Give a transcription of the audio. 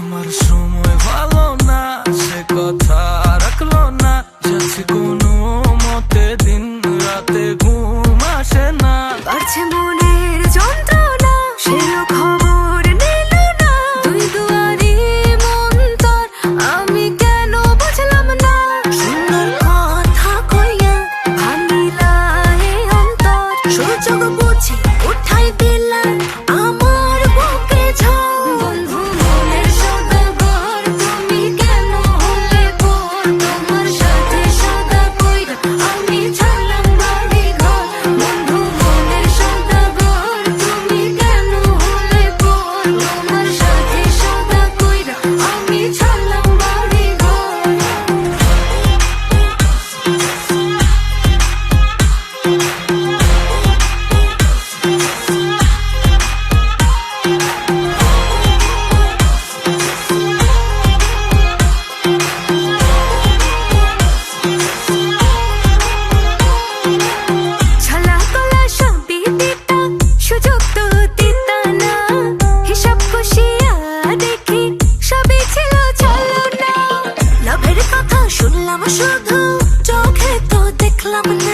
আমার সময় ভালো না সে কথা রাখল না যাচ্ছে কোন শুধু চোখে তো দেখলাম না।